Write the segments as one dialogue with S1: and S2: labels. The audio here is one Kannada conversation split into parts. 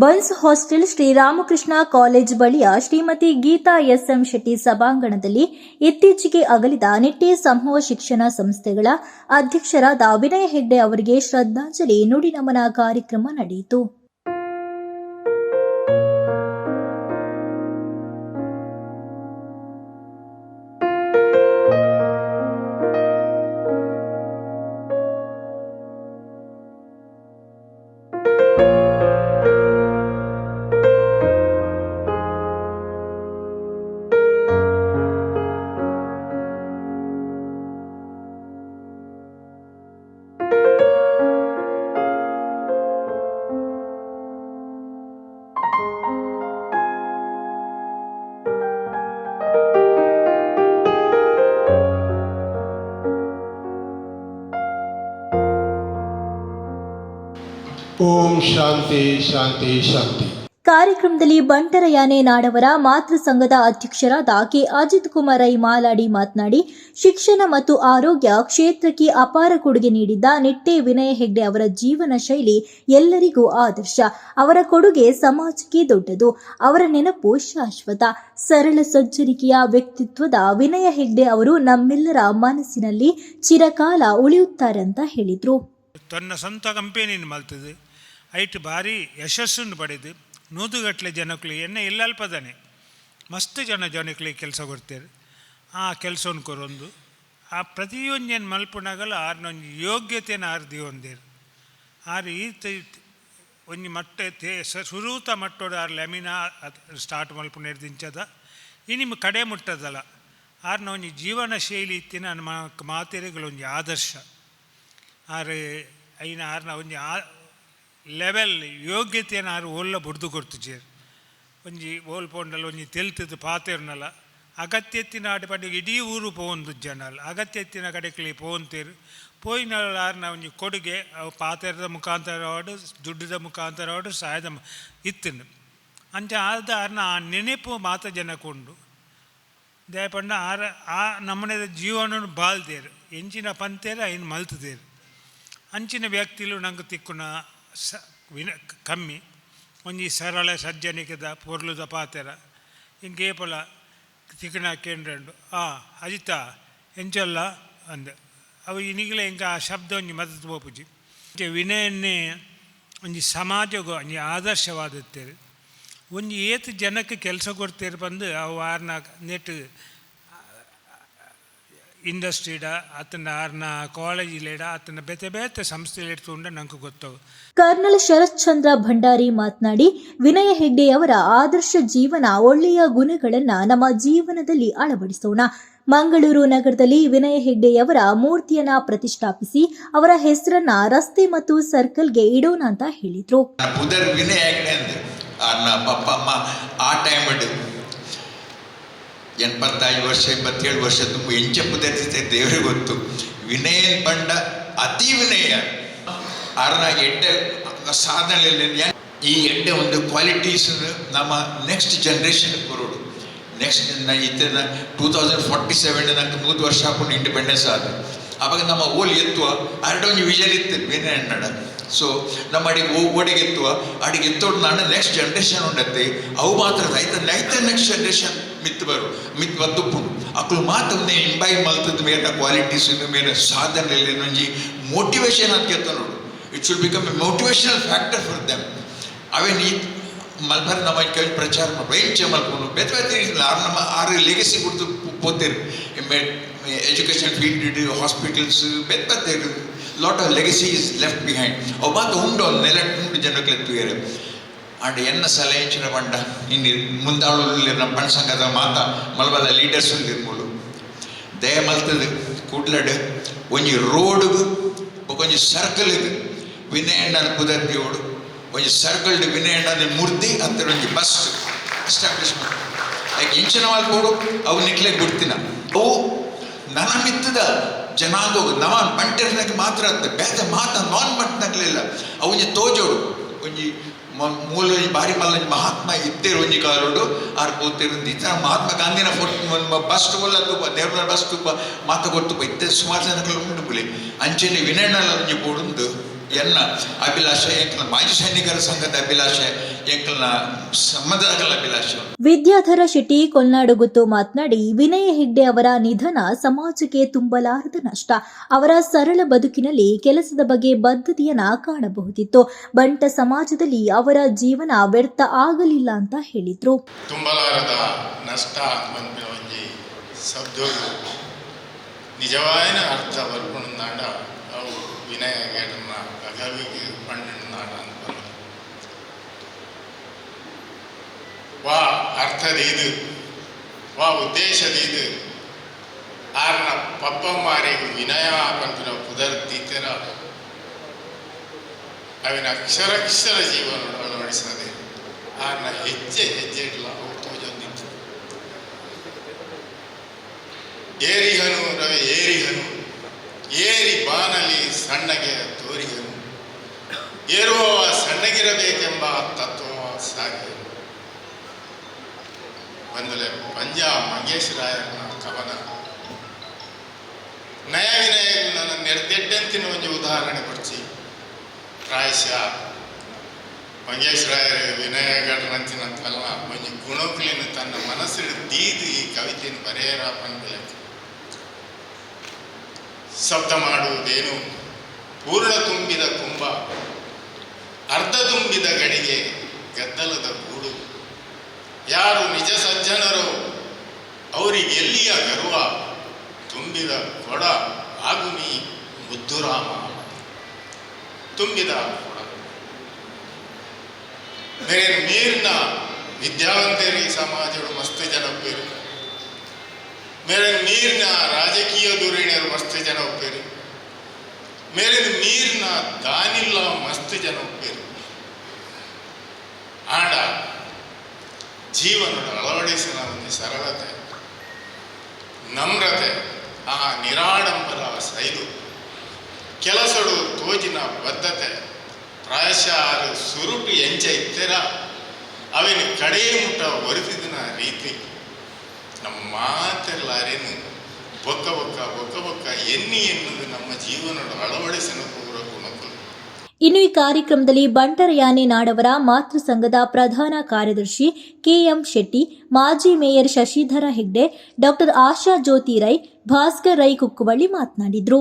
S1: ಬನ್ಸ್ ಹಾಸ್ಟೆಲ್ ಶ್ರೀರಾಮಕೃಷ್ಣ ಕಾಲೇಜ್ ಬಳಿಯ ಶ್ರೀಮತಿ ಗೀತಾ ಎಸ್ಎಂ ಶೆಟ್ಟಿ ಸಭಾಂಗಣದಲ್ಲಿ ಇತ್ತೀಚೆಗೆ ಅಗಲಿದ ನಿಟ್ಟಿ ಸಮೂಹ ಶಿಕ್ಷಣ ಸಂಸ್ಥೆಗಳ ಅಧ್ಯಕ್ಷರಾದ ವಿನಯ ಹೆಗ್ಡೆ ಅವರಿಗೆ ಶ್ರದ್ಧಾಂಜಲಿ ನುಡಿನಮನ ಕಾರ್ಯಕ್ರಮ ನಡೆಯಿತು.
S2: ಶಾಂತಿ ಶಾಂತಿ ಶಾಂತಿ.
S1: ಕಾರ್ಯಕ್ರಮದಲ್ಲಿ ಬಂಟರಯಾನೆ ನಾಡವರ ಮಾತೃ ಸಂಘದ ಅಧ್ಯಕ್ಷರಾದ ಕೆ. ಅಜಿತ್ ಕುಮಾರ್ ರೈ ಮಾಲಾಡಿ ಮಾತನಾಡಿ ಶಿಕ್ಷಣ ಮತ್ತು ಆರೋಗ್ಯ ಕ್ಷೇತ್ರಕ್ಕೆ ಅಪಾರ ಕೊಡುಗೆ ನೀಡಿದ್ದ ನಿಟ್ಟೆ ವಿನಯ ಹೆಗ್ಡೆ ಅವರ ಜೀವನ ಶೈಲಿ ಎಲ್ಲರಿಗೂ ಆದರ್ಶ. ಅವರ ಕೊಡುಗೆ ಸಮಾಜಕ್ಕೆ ದೊಡ್ಡದು. ಅವರ ನೆನಪು ಶಾಶ್ವತ. ಸರಳ ಸಜ್ಜನಿಕೆಯ ವ್ಯಕ್ತಿತ್ವದ ವಿನಯ ಹೆಗ್ಡೆ ಅವರು ನಮ್ಮೆಲ್ಲರ ಮನಸ್ಸಿನಲ್ಲಿ ಚಿರಕಾಲ ಉಳಿಯುತ್ತಾರೆ ಅಂತ ಹೇಳಿದ್ರು.
S3: ತನ್ನ ಸ್ವಂತ ಕಂಪೆನಿ ಮಲ್ತದು ಐಟ್ ಭಾರಿ ಯಶಸ್ಸನ್ನು ಪಡೆದು ನೂದುಗಟ್ಟಲೆ ಜನಕ್ಲಿ ಎಣ್ಣೆ ಇಲ್ಲಲ್ಪದಾನೆ ಮಸ್ತ್ ಜನ ಜನಕ್ಲಿ ಕೆಲಸ ಕೊಡ್ತೇವೆ. ಆ ಕೆಲಸವನ್ನು ಕೊರೊಂದು, ಆ ಪ್ರತಿಯೊಂದು ಮಲ್ಪುನಾಗಲ ಆರ್ನೊಂದು ಯೋಗ್ಯತೆಯನ್ನು ಆರ್ದಿ ಹೊಂದೇರು. ಆರು ಈತ ಒಂಜಿ ಮಟ್ಟ ತೇ ಸುರೂತ ಮಟ್ಟೋಡು ಆರು ಲೆಮಿನ ಸ್ಟಾರ್ಟ್ ಮಲ್ಪು ಹಿಡ್ದಿಂಚದ ಈ ನಿಮ್ಮ ಕಡೆ ಮುಟ್ಟದಲ್ಲ. ಆರ್ನ ಒಂಜಿ ಜೀವನ ಶೈಲಿ ಇತ್ತಿನ ಒಂದು ಆದರ್ಶ. ಆರು, ಐನ ಆರ್ನ ಒಂಜಿ ಆ ಲೆವೆಲ್ ಯೋಗ್ಯತೆಯನ್ನು ಆರು ಒಲ್ಲ ಬುಡ್ದು ಕೊಡ್ತುಜೇರು ಒಂಜಿ ಓಲ್ ಪೋಂಡಲ, ಒಂಜಿ ತೆಲ್ತದ್ದು ಪಾತೆರ್ನಲ. ಅಗತ್ಯತ್ತಿನ ಆಟ ಪಂಡಿಗೆ ಇಡೀ ಊರು ಪೋಂದು ಜನಲ್. ಅಗತ್ಯತ್ತಿನ ಕಡೆಕ್ಲಿ ಪೋಂತೇರು ಪೋಯಿನ ಆರ್ನ ಒಂಜಿ ಕೊಡುಗೆ, ಅವು ಪಾತೆರದ ಮುಖಾಂತರವಾಡು ದುಡ್ಡದ ಮುಖಾಂತರವಾಡು ಸಹಾಯದ ಮು- ಇತ್ತಿನ ಅಂಚ ಆದ ಆರ್ನ ಆ ನೆನಪು ಮಾತ ಜನಕೊಂಡು ದಯಪಂಡ ಆರ, ಆ ನಮ್ಮನೆದ ಜೀವನ ಬಾಲ್ದೇರು ಎಂಚಿನ ಪಂತೇರು ಐನು ಮಲ್ತದೇರು. ಅಂಚಿನ ವ್ಯಕ್ತಿಲು ನಂಗೆ ತಿಕ್ಕುನ ಸ, ವಿನ, ಕಮ್ಮಿ. ಒಂಜಿ ಸರಳ ಸಜ್ಜನಿಕದ ಪೊರ್ಲುದ ಪಾತೆರ. ಇಂಕೇಪಲ ತಿಕ್ಕಣ ಕೇಂದ್ರಂಡು. ಆ, ಅಜಿತ, ಎಂಚಲ್ಲ? ಅಂದ. ಅವು ಇನಿಗಲೇ ಇಂಕ ಆ ಶಬ್ದ ಒಂಜಿ ಮದತ್ ಬೋಪುಜಿ ವಿನಯನ್ನೇ ಒಂಜಿ ಸಮಾಜ ಒಂಜಿ ಆದರ್ಶವಾದತ್ತೇರಿ. ಒಂಜಿ ಏತು ಜನಕ್ಕೆ ಕೆಲಸ ಕೊಡ್ತೇರು ಬಂದು ಅವು ಆರ್ನ ನೆಟ್ ಇಂಡಸ್ಟ್ರಿಡ ಆತನ ಆರ್ನ ಕಾಲೇಜಿಲೇಡ ಆತನ ಬೇತೆ ಬೇತೆ ಸಂಸ್ಥೆ ಇಡ್ತುಂಡ ನಂಗೆ ಗೊತ್ತು
S1: ಕರ್ನಲ್ ಶರತ್ ಚಂದ್ರ ಭಂಡಾರಿ ಮಾತನಾಡಿ ವಿನಯ ಹೆಗ್ಡೆಯವರ ಆದರ್ಶ ಜೀವನ ಒಳ್ಳೆಯ ಗುಣಗಳನ್ನ ನಮ್ಮ ಜೀವನದಲ್ಲಿ ಅಳವಡಿಸೋಣ. ಮಂಗಳೂರು ನಗರದಲ್ಲಿ ವಿನಯ ಹೆಗ್ಡೆಯವರ ಮೂರ್ತಿಯನ್ನ ಪ್ರತಿಷ್ಠಾಪಿಸಿ ಅವರ ಹೆಸರನ್ನ ರಸ್ತೆ ಮತ್ತು ಸರ್ಕಲ್ಗೆ ಇಡೋಣ ಅಂತ ಹೇಳಿದ್ರು.
S4: ಆ ಟೈಮ್ ಎಪ್ಪತ್ತೈದು ವರ್ಷ ಇಪ್ಪತ್ತೇಳು ವರ್ಷ ತುಂಬ ಎಂಚ ಪುದರ್ತಿದ್ದೆ ದೇವರಿಗೆ ಗೊತ್ತು. ವಿನಯ ಬಂಡ ಅತಿ ವಿನಯ. ಆರನ ಎಡ್ಡೆ ಸಾಧನೆ ಈ ಎಡ್ಡೆ ಒಂದು ಕ್ವಾಲಿಟೀಸ್ ನಮ್ಮ ನೆಕ್ಸ್ಟ್ ಜನ್ರೇಷನ್ ಕೊರೋಡು ನೆಕ್ಸ್ಟ್ ಇತ್ತ ಟೂ ತೌಸಂಡ್ ಫಾರ್ಟಿ ಸೆವೆನ್ ನಂಗೆ ಮೂರು ವರ್ಷ ಹಾಕೊಂಡು ಇಂಡಿಪೆಂಡೆನ್ಸ್ ಆದ ಅವಾಗ ನಮ್ಮ ಓಲ್ ಎತ್ತುವ ಅರಡೊಂದು ವಿಷನ್ ಇತ್ತು ಬೇರೆ ಅಣ್ಣಡ ಸೊ ನಮ್ಮ ಅಡಿಗೆ ಓಡಿಗೆ ಎತ್ತುವ, ಅಡಿಗೆ ಎತ್ತೋಡು ನಾನು ನೆಕ್ಸ್ಟ್ ಜನ್ರೇಷನ್ ಉಂಡತ್ತೆ. ಅವು ಮಾತ್ರ ರೈತ ರೈತ ನೆಕ್ಸ್ಟ್ ಜನ್ರೇಷನ್ ಮಿತ್ ಬರು, ಮಿತ್ ಬದುಪುಂಡು ಅಕ್ಕಳು ಮಾತು ಒಂದೇ ಇಂಬೈ ಮಲ್ತದ ಮೇಲೆ ಕ್ವಾಲಿಟೀಸ್ ಮೇಲೆ ಸಾಧನೆ ಒಂಜಿ ಮೋಟಿವೇಶನ್ ಅಂತ ಕೇಳ್ತಾ ನೋಡು. It should become a motivational factor for them ಅವೇನು ಈ ಮಲ್ಬರ್ ನಮ್ಮ ಕೈ ಪ್ರಚಾರ ಬೈಚೆ ಮಲ್ಕೊಂಡು ಬೇರೆ ಬೇರೆ ಆರು ನಮ್ಮ ಆರು ಲೆಗಸಿ ಕೊಡ್ತು ಪೋತೇರು. ಎಜುಕೇಷನ್ ಫೀಲ್ಡ್ ಹಾಸ್ಪಿಟಲ್ಸ್ ಬೇರೆ ಬೇರೆ lot of legacy is left behind ಅವು ಮಾತು ಉಂಡು ನೆಲ ಉಂಡು ಜನಕ್ಕೆ ಎತ್ತುಗೇರು ಸಲಹೆಂಚಿನ ಬಂಡ ಇನ್ನು ಮುಂದಾಳು ನಮ್ಮ ಬಣ್ಣ ಸಂಘದ ಮಾತ ಮಲ್ಬದ ಲೀಡರ್ಸ್ ಇರ್ಬೋದು ದಯ ಮಲ್ತದು ಕೂಡ್ಲಡ್ ಒಂಜಿ ರೋಡ್ಗು ಒಂಜಿ ಸರ್ಕಲ್ಗೆ ವಿನಯಣ್ಣನ ಕುದರ್ತಿಯೋಡು ಒಂಜಿ ಸರ್ಕಲ್ಡ್ ವಿನಯಣ್ಣನ ಮೂರ್ತಿ ಅಂತ ಒಂಜಿ ಬಸ್ ಎಸ್ಟಾಬ್ಲಿಷ್ಮೆಂಟ್ ಲೈಕ್ ಇಂಚಿನ ಮಲ್ಪೋಡು ಅವು ನಿಕ್ಲೆ ಬಿಡ್ತಿನ ಅವು ನನ ಮಿತ್ತದ ಜನಾಂಗ ನವ ಬಂಟರ್ನಾಗ ಮಾತ್ರ ಅಂತ ಬೇದ ಮಾತ ನಾನ್ ಮಟ್ನಾಗ್ಲಿಲ್ಲ ಅವೊಂಜಿ ತೋಜೋಡು ಒಂಜಿ ಮೂಲ ಬಾರಿ ಮಲ್ಲ ಮಹಾತ್ಮ ಇತ್ತೇರು ಒಂಜಿ ಕಾಲೋಡು ಆರ್ ಪೋತೇರು ಇತ್ತ ಮಹಾತ್ಮ ಗಾಂಧಿನ ಫೋಟೋ ಬಸ್ ತುಪ್ಪ ದೇವ್ರ ಬಸ್ ಮಾತ ಕೊಟ್ಟು ಇತ್ತೆ ಸುಮಾರು ಜನಗಳು ಉಂಟು ಬುಲಿ. ಅಂಚನೆ ವಿನಯಣ್ಣಲ ಒಂಜಿ ಎನ್ನ ಅಭಿಲಾಷೆ ಎಂಕಲ್ನ ಮಾಜಿ ಸೈನಿಕರ ಸಂಘದ ಅಭಿಲಾಷೆ ಎಂಕಲ್ನ ಸಂಬಂಧಗಳ ಅಭಿಲಾಷೆ.
S1: ವಿದ್ಯಾಧರ ಶೆಟ್ಟಿ ಕೊಲ್ನಾಡುಗುತ್ತು ಮಾತನಾಡಿ ವಿನಯ ಹೆಗ್ಡೆ ಅವರ ನಿಧನ ಸಮಾಜಕ್ಕೆ ತುಂಬಲಾರದ ನಷ್ಟ. ಅವರ ಸರಳ ಬದುಕಿನಲ್ಲಿ ಕೆಲಸದ ಬಗ್ಗೆ ಬದ್ಧತೆಯನ್ನ ಕಾಣಬಹುದಿತ್ತು. ಬಂಟ ಸಮಾಜದಲ್ಲಿ ಅವರ ಜೀವನ ವ್ಯರ್ಥ ಆಗಲಿಲ್ಲ ಅಂತ ಹೇಳಿದ್ರು.
S5: ತುಂಬಲಾರದ ನಷ್ಟ ಬಂದಿನ ಒಂಜಿ ಶಬ್ದಗಳು ನಿಜವಾಯಿನ ಅರ್ಥ ಬರ್ಕೊಂಡಾಂಡ ಅವು ವಿನಯ ಗೇಟನ್ನ ಅಗವಿಗೆ ಪಂಡಿನಾಡ ಅಂತ ವಾ ಇದು. ವಾ ಉದ್ದೇಶದ ಇದು. ಆರ್ನ ಮಾರಿ ವಿನಯ ಪಂಪಿನ ಪುದರ್ತೀತರ ಅವಿನ ಅಕ್ಷರಕ್ಷರ ಜೀವನ ಅಳವಡಿಸದೆ. ಆರ್ನ ಹೆಜ್ಜೆ ಹೆಜ್ಜೆ ಇಡ್ಲ ಅವತ್ತು ಏರಿಹನು ರವಿ, ಏರಿಹನು. ಏರಿ ಬಾನಲಿ ಸಣ್ಣಗೆ ತೋರಿಹನು. ಏರುವ ಸಣ್ಣಗಿರಬೇಕೆಂಬ ತತ್ವ ಸಾಗಿ ಬಂದಲೆ. ಪಂಜ ಕವನ. ನಯ ವಿನಯ ನನ್ನ ನೆರೆದೆಡ್ಡಂತಿನ ಒಂದು ಉದಾಹರಣೆ ಕೊಡ್ಚಿ. ಪ್ರಾಯಶಃ ಮಂಗೇಶ್ವರಾಯರ ವಿನಯ ಕಲನ ಒಂದು ಗುಣಗಳನ್ನು ತನ್ನ ಮನಸ್ಸಿನ ದೀದಿ ಈ ಕವಿತೆಯನ್ನು ಬರೆಯರ ಪಂಗಲ ಶಬ್ದ ಮಾಡುವುದೇನು? ಪೂರ್ಣ ತುಂಬಿದ ಕುಂಭ, ಅರ್ಧ ತುಂಬಿದ ಗಡಿಗೆ, ಗದ್ದಲದ ಯಾರು ನಿಜ ಸಜ್ಜನರು? ಅವರಿಗೆ ಎಲ್ಲಿಯ ಗರ್ವ? ತುಂಬಿದ ಕೊಡ ಆಗುಮಿ ಮುದ್ದುರಾಮ. ತುಂಬಿದ ಕೊಡ. ಬೇರೆ ಮೇರಿನ ವಿದ್ಯಾವಂತರಿ ಸಮಾಜರು ಮಸ್ತ್ ಜನ ಬೇರೆ ಮೇರೆ ನೀರಿನ ರಾಜಕೀಯ ಧೋರಣೆಯರು ಮಸ್ತ್ ಜನ ಒಪ್ಪೇರಿ ಮೇರೆ ನೀರಿನ ದಾನಿಲ್ಲ ಮಸ್ತ್ ಜನ ಒಪ್ಪೇರು ಆಂಡ ಜೀವನದ ಅಳವಡಿಸಿದ ಒಂದು ಸರಳತೆ, ನಮ್ರತೆ, ಆ ನಿರಾಡಂಬರ ಸೈದು. ಕೆಲಸಡು ತೋಜಿನ ಬದ್ಧತೆ ಪ್ರಾಯಶಃ ಸುರುಪಿ ಎಂಚ ಇತ್ತೆರ, ಅವಿನ ಕಡೆಯ ಮುಟ್ಟ ಒರೆತಿದಿನ ರೀತಿ. ನಮ್ಮ ಮಾತೆಲ್ಲಾರೇನು ಬೊಕ್ಕ ಬೊಕ್ಕ ಬೊಕ್ಕ ಬೊಕ್ಕ ಎನ್ನಿ ಎನ್ನುವುದು ನಮ್ಮ ಜೀವನದ ಅಳವಡಿಸಲು
S1: ಇನ್ನು ಈ ಕಾರ್ಯಕ್ರಮದಲ್ಲಿ ಬಂಟರಯಾನೆ ನಾಡವರ ಮಾತೃ ಸಂಘದ ಪ್ರಧಾನ ಕಾರ್ಯದರ್ಶಿ ಕೆಎಂ ಶೆಟ್ಟಿ ಮಾಜಿ ಮೇಯರ್ ಶಶಿಧರ ಹೆಗ್ಡೆ ಡಾಕ್ಟರ್ ಆಶಾ ಜ್ಯೋತಿ ರೈ ಭಾಸ್ಕರ್ ರೈ ಕುಕ್ಕುವಳ್ಳಿ ಮಾತನಾಡಿದರು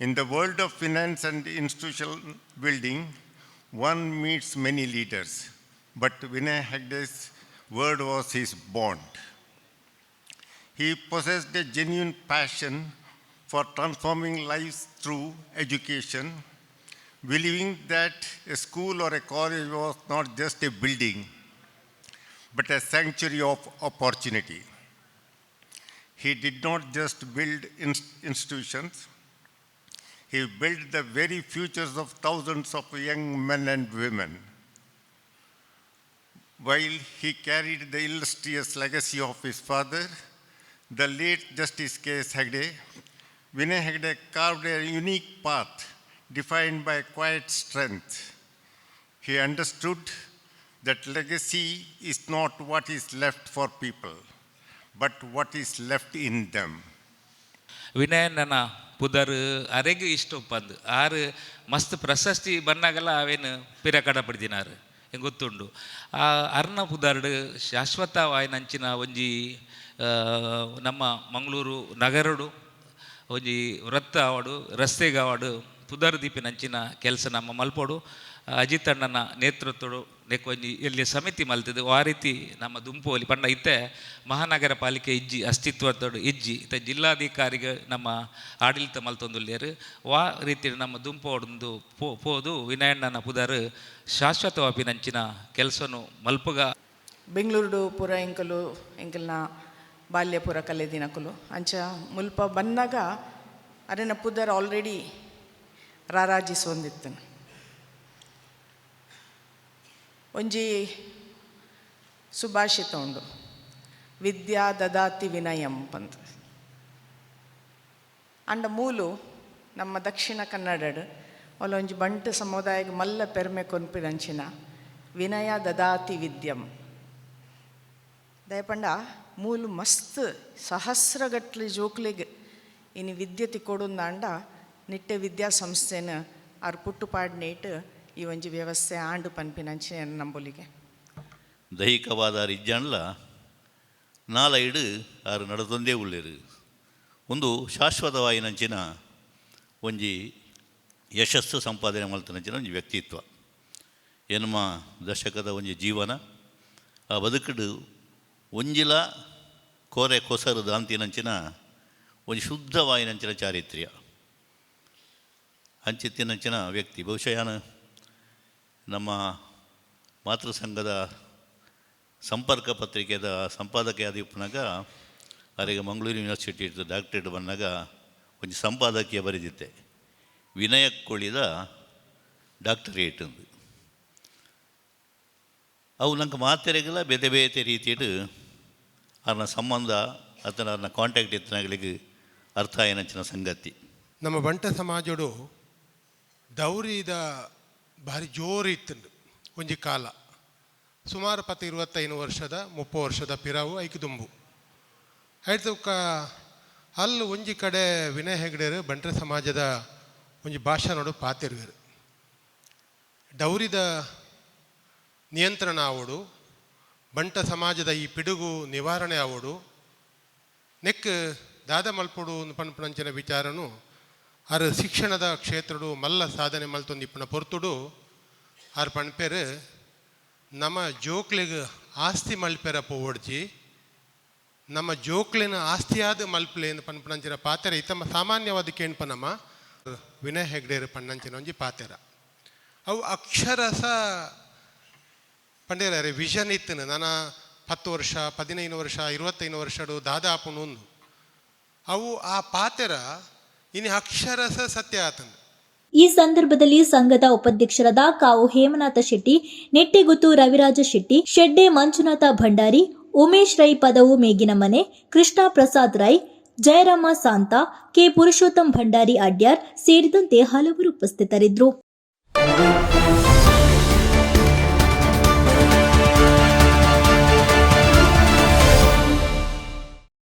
S6: In the world of finance and institutional building, one meets many leaders, but Vinay Hegde's word was his bond. He possessed a genuine passion for transforming lives through education, believing that a school or a college was not just a building, but a sanctuary of opportunity. He did not just build ins- institutions, he built the very futures of thousands of young men and women. While he carried the illustrious legacy of his father, the late Justice K. Hegde, Vinay Hegde carved a unique path defined by quiet strength. He understood that legacy is not what is left for people, but what is left in them.
S7: ವಿನಯನನ ಪುದರ್ ಅರೆಗ್ ಇಷ್ಟ ಪಂದ್ ಆರು ಮಸ್ತ್ ಪ್ರಶಸ್ತಿ ಬಂದಾಗೆಲ್ಲ ಅವೇನು ಪಿರ ಕಡಪಡ್ದಿನಾರು ಹೆಂಗೆ ಗೊತ್ತುಂಡು ಆ ಅರ್ನ ಶಾಶ್ವತ ಶಾಶ್ವತವಾಯಿನಂಚಿನ ಒಂಜಿ ನಮ್ಮ ಮಂಗಳೂರು ನಗರಡು ಒಂಜಿ ವೃತ್ತ ಅವಡು ರಸ್ತೆಗೆ ಆವಡು ಪುದರ್ ದೀಪಿನಂಚಿನ ಕೆಲಸ ನಮ್ಮ ಮಲ್ಪೋಡು. ಅಜಿತ್ ಅಣ್ಣನ ನೇತೃತ್ವಡು ನೆಕ್ಕೊಂಜಿ ಎಲ್ಲಿ ಸಮಿತಿ ಮಲ್ತಿದ್ದು ಆ ರೀತಿ ನಮ್ಮ ದುಂಪೋಲಿ ಪಂಡ ಇತ್ತೆ ಮಹಾನಗರ ಪಾಲಿಕೆ ಇಜ್ಜಿ, ಅಸ್ತಿತ್ವದೊಡು ಇಜ್ಜಿ, ಇತ್ತ ಜಿಲ್ಲಾಧಿಕಾರಿಗೆ ನಮ್ಮ ಆಡಳಿತ ಮಲ್ತೊಂದುಲ್ಲೇರು ವಾ ರೀತಿ ನಮ್ಮ ದುಂಪೋಡೊಂದು ಪೋ, ಪೋದು ವಿನಯಣ್ಣನ ಪುದರ್ ಶಾಶ್ವತವಾಗಿ ನಂಚಿನ ಕೆಲಸನು ಮಲ್ಪುಗ.
S8: ಬೆಂಗಳೂರು ಪುರ ಎಂಕಲು ಎಂಕಲ್ನ ಬಾಲ್ಯಪುರ ಕಲೆ ದಿನಕುಲು. ಅಂಚ ಮುಲ್ಪ ಬಂದಾಗ ಅರೆನ ಪುದರ್ ಆಲ್ರೆಡಿ ರಾರಾಜಿಸೊಂದಿತ್ತನು ಒಂಜಿ ಸುಭಾಷಿತ ಉಂಡು ವಿದ್ಯಾ ದದಾತಿ ವಿನಯಂ ಪಂದ್. ಅಂಡ ಮೂಲು ನಮ್ಮ ದಕ್ಷಿಣ ಕನ್ನಡಡ್ ಅವಳ ಒಂಜಿ ಬಂಟು ಸಮುದಾಯಕ್ಕೆ ಮಲ್ಲ ಪೆರ್ಮೆ ಕೊನ್ಪಿದಂಚಿನ ವಿನಯ ದದಾತಿ ವಿದ್ಯಂ. ದಯಪಂಡ, ಮೂಲು ಮಸ್ತ್ ಸಹಸ್ರಗಟ್ಲೆ ಜೋಕ್ಲಿಗೆ ಇನ್ನು ವಿದ್ಯೆ ತಿಕ್ಕೊಡುಂದಾಂಡ ನಿಟ್ಟೆ ವಿದ್ಯಾಸಂಸ್ಥೆನ ಅವ್ರ ಪುಟ್ಟು ಪಾಡ್ನೇಟ್ ಈ ಒಂಜಿ ವ್ಯವಸ್ಥೆ ಆಂಡು ಪನ್ಪಿನಂಚೆ ನಂಬೊಲಿಗೆ.
S9: ದೈಹಿಕವಾದ ಇಜ್ಜಂಡ್ಲ ನಾಲೈಡು ಆರು ನಡೆದೊಂದೇ ಉಳ್ಳೇರು. ಒಂದು ಶಾಶ್ವತವಾಯಿನಂಚಿನ ಒಂಜಿ ಯಶಸ್ಸು ಸಂಪಾದನೆ ಮಲ್ತನಂಚಿನ ಒಂಜಿ ವ್ಯಕ್ತಿತ್ವ. ಏನಮ್ಮ ದಶಕದ ಒಂಜಿ ಜೀವನ, ಆ ಬದುಕಡು ಒಂಜಿಲ ಕೋರೆ ಕೊಸರು ದಾಂತಿನಂಚಿನ ಒಂಜಿ ಶುದ್ಧವಾಯಿನಂಚಿನ ಚಾರಿತ್ರ್ಯ. ಅಂಚಿತ್ತಿನಂಚಿನ ವ್ಯಕ್ತಿ. ಬಹುಶಃ ಯಾನು ನಮ್ಮ ಮಾತೃ ಸಂಘದ ಸಂಪರ್ಕ ಪತ್ರಿಕೆದ ಸಂಪಾದಕಿಯಾದ ಇಪ್ಪನಾಗ ಅವರಿಗೆ ಮಂಗಳೂರು ಯೂನಿವರ್ಸಿಟಿ ಡಾಕ್ಟ್ರೇಟ್ ಬಂದಾಗ ಒಂದು ಸಂಪಾದಕೀಯ ಬರೆದಿದ್ದೆ. ವಿನಯಕ್ಕೊಳಿದ ಡಾಕ್ಟರೇಟ್ ಅಂದು. ಅವು ನಂಗೆ ಮಾತೆರೆಗೆಲ್ಲ, ಬೇತೆ ಬೇತೆ ರೀತಿಯಿಟ್ಟು ಅವ್ರನ್ನ ಸಂಬಂಧ ಅಥವಾ ಅವ್ರನ್ನ ಕಾಂಟ್ಯಾಕ್ಟ್ ಇತ್ತನಗಳಿಗೆ ಅರ್ಥ ಏನಂಚಿನ ಸಂಗತಿ.
S2: ನಮ್ಮ ಬಂಟ ಸಮಾಜಡು ದೌರಿದ ಭಾರಿ ಜೋರು ಇತ್ತು ಒಂಜಿ ಕಾಲ. ಸುಮಾರು ಪತ್ತು ಇರುವತ್ತೈದು ವರ್ಷದ, ಮುಪ್ಪ ವರ್ಷದ ಪಿರಾವು ಐಕ್ ದುಂಬು ಆಯ್ತು ಅಲ್ಲಿ ಒಂಜಿ ಕಡೆ ವಿನಯ್ ಹೆಗ್ಡೆರು ಬಂಟ್ರ ಸಮಾಜದ ಒಂಜಿ ಭಾಷಣಡು ಪಾತಿರುವೆರು ಡೌರಿದ ನಿಯಂತ್ರಣ ಆವಡು, ಬಂಟ ಸಮಾಜದ ಈ ಪಿಡುಗು ನಿವಾರಣೆ ಆವಡು ನೆಕ್ ದಾದ ಮಲ್ಪುಡು ಪನ್ಪಣಂಚಿನ ವಿಚಾರನು ಆರು ಶಿಕ್ಷಣದ ಕ್ಷೇತ್ರಡು ಮಲ್ಲ ಸಾಧನೆ ಮಲ್ತೊಂದು ಇಪ್ಪನ ಪೊರ್ತುಡು ಅರ್ ಪಣ್ಪೇರು ನಮ್ಮ ಜೋಕ್ಲಿಗೆ ಆಸ್ತಿ ಮಲ್ಪೇರ ಪೋವಡ್ಜಿ, ನಮ್ಮ ಜೋಕ್ಲಿನ ಆಸ್ತಿಯಾದ ಮಲ್ಪಲೇನು ಪನ್ಪಣಂಚಿನ ಪಾತೆರ ಇತ್ತಮ್ಮ ಸಾಮಾನ್ಯವಾದ ಕೇಣ್ಪನಮ್ಮ ವಿನಯ್ ಹೆಗ್ಡೇರು ಪಣ್ಣಂಚಿನ ಒಂಜಿ ಪಾತೆರ. ಅವು ಅಕ್ಷರಸ ಪಂಡೇರ ವಿಷನ್ ಇತ್ತು ನನ್ನ ಹತ್ತು ವರ್ಷ, ಪದಿನೈದು ವರ್ಷ, ಇರುವತ್ತೈದು ವರ್ಷಡು ದಾದಾಪುನು ಒಂದು ಅವು ಆ ಪಾತೆರ ಇನ್ನು ಅಕ್ಷರಸ ಸತ್ಯ ಆತಂದು.
S1: ಈ ಸಂದರ್ಭದಲ್ಲಿ ಸಂಘದ ಉಪಾಧ್ಯಕ್ಷರಾದ ಕಾವು ಹೇಮನಾಥ ಶೆಟ್ಟಿ, ನೆಟ್ಟಿಗುತ್ತು ರವಿರಾಜ ಶೆಟ್ಟಿ, ಶೆಡ್ಡೆ ಮಂಜುನಾಥ ಭಂಡಾರಿ, ಉಮೇಶ್ ರೈ ಪದವು ಮೇಗಿನ ಮನೆ, ಕೃಷ್ಣ ಪ್ರಸಾದ್ ರೈ ಜಯರಾಮ ಸಾಂತ, ಕೆ ಪುರುಷೋತ್ತಮ್ ಭಂಡಾರಿ ಅಡ್ಯಾರ್ ಸೇರಿದಂತೆ ಹಲವರು ಉಪಸ್ಥಿತರಿದ್ದರು.